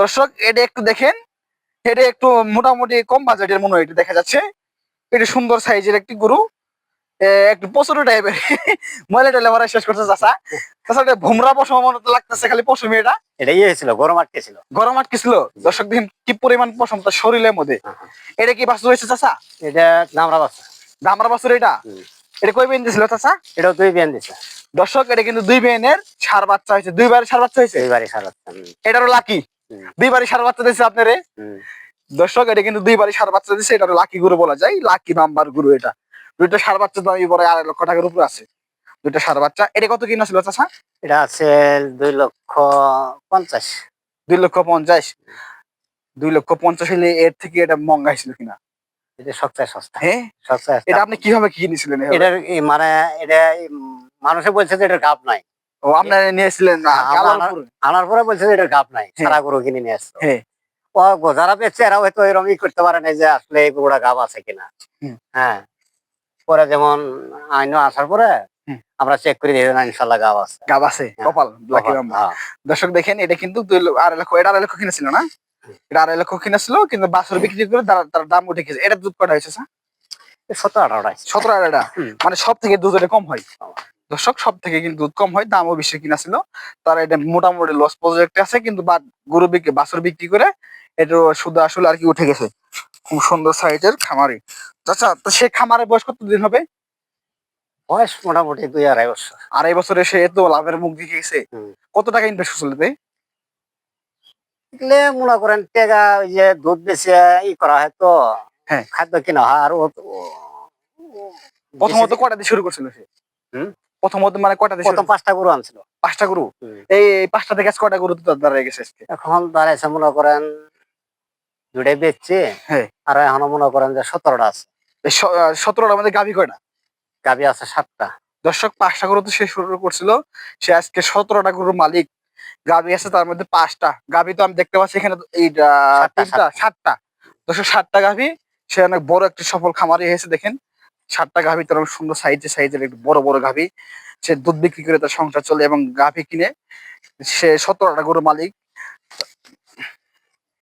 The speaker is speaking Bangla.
দর্শক এটা একটু দেখেন। এটা একটু মোটামুটি কম বাজেটের মনে হয় এটা দেখা যাচ্ছে। এটা সুন্দর সাইজের একটি গরু। একটু প্রচুর টাইপের ময়লা টয়লা মারা শেষ করছে চাষা ভুমরা পশম মনে তো লাগতেছে খালি পশম এটা। এটাই হয়েছিল গরম আটকে ছিল। গরম আটকেছিল দর্শক দেখেন কি পরিমাণ পশম তার শরীরের মধ্যে। এটা কি বাস্তু হয়েছে চাষা এটা দামরা বাছুর। এটা? এটা কই বেন দিছিল চাষা এটাও দুই বিয়ান দিছে। দর্শক এটা কিন্তু দুই বেনের সার বাচ্চা হয়েছে। দুইবারে সার বাচ্চা হয়েছে? দুইবারই সার বাচ্চা এটারও লাকি? হুম, দুইবারই সার বাচ্চা দিয়েছে আপনারে? দর্শক এটা কিন্তু দুইবারই সার বাচ্চা দিচ্ছে এটা লাকি গুরু বলা যায়। লাকি নাম্বার গুরু এটা। দুইটা সার বাচ্চা দাম পরে আড়াই লক্ষ টাকার উপরে আছে। দুইটা সার বাচ্চা। এটা কত কিনা ছিল চাষা এটা আছে দুই লক্ষ পঞ্চাশ। দুই লক্ষ পঞ্চাশ। দুই লক্ষ পঞ্চাশ হলে এর থেকে এটা মঙ্গা ছিল কিনা? এটা সবচেয়ে সস্তা। হ্যাঁ? সবচেয়ে এটা আপনি কীভাবে কিনেছিলেন এই মানে এটা মানুষে বলছে যে এটার গাপ নাই। ও আপনারা নিয়েছিলেন না, আনার পরে বলছে যে এটার গাপ নাই হ্যাঁ। সারা গরু কিনে নিয়ে আসছে। হ্যাঁ। ও যারা বেচছে এরা হয়তো এরকম করতে পারে না যে আসলে এই গরুটা গাব আছে কিনা। হ্যাঁ। পরে যেমন আইন আসার পরে আমরা চেক করে দিই ইনশাল্লাহ গাব আছে। গাব আছে হ্যাঁ। কপাল লাকি। দর্শক দেখেন এটা কিন্তু দুই আড়াই লক্ষ এটা আড়াই লক্ষ কিনেছিল না? এটা আড়াই লক্ষ কিনেছিল কিন্তু বাছর বিক্রি করে তার দাম উঠে গেছে। এটা দুধ কটা হয়েছে স্যার? সতেরো আঠারোটা। সতেরো হুম। মানে সব থেকে দুধ কম হয়। দর্শক সব থেকে কিন্তু দুধ কম হয় দামও বেশি কিনা ছিল। তার এটা মোটামুটি লস প্রজেক্ট আছে কিন্তু বা গরু বিক্রি বাছর বিক্রি করে এটা শুধু আসলে আর কি উঠে গেছে। খুব সুন্দর সাইজের খামারি। আচ্ছা তো সে খামারে বয়স কত দিন হবে? বয়স মোটামুটি দুই আড়াই বছর। আড়াই বছরে সে এত লাভের মুখ দেখে গেছে কত টাকা ইনভেস্ট করছিল এতে? মনে করেন টেকা ওই যে দুধ বেশি ই করা হয় তো হ্যাঁ। খাদ্য কিনা হয় আর প্রথমত কটা দিয়ে শুরু করছিল সে? হুম? প্রথমত মানে কটা প্রথম পাঁচটা গরু আনছিল। পাঁচটা গরু? এই পাঁচটা থেকে কটা গরু তো দাঁড়ায় গেছে এখন দাঁড়াইছে মনে করেন দুটাই বেচছে হ্যাঁ। আর এখনও মনে করেন যে সতেরোটা আছে। এই স- আহ, সতেরোটার মধ্যে গাভি কয়টা? গাবি আছে সাতটা। দর্শক পাঁচটা গরু তো সে শুরু করছিল সে আজকে সতেরোটা গরুর মালিক। গাভি আছে তার মধ্যে পাঁচটা। গাভি তো আমি দেখতে পাচ্ছি এখানে তো এই সাতটা, দর্শক সাতটা গাভি সে অনেক বড় একটা সফল খামারি হয়েছে দেখেন। সাতটা গাভি তার সুন্দর সাইজের সাইজের একটু বড় বড় গাভি। সে দুধ বিক্রি করে তার সংসার চলে এবং গাভি কিনে সে সতেরোটা গরু মালিক।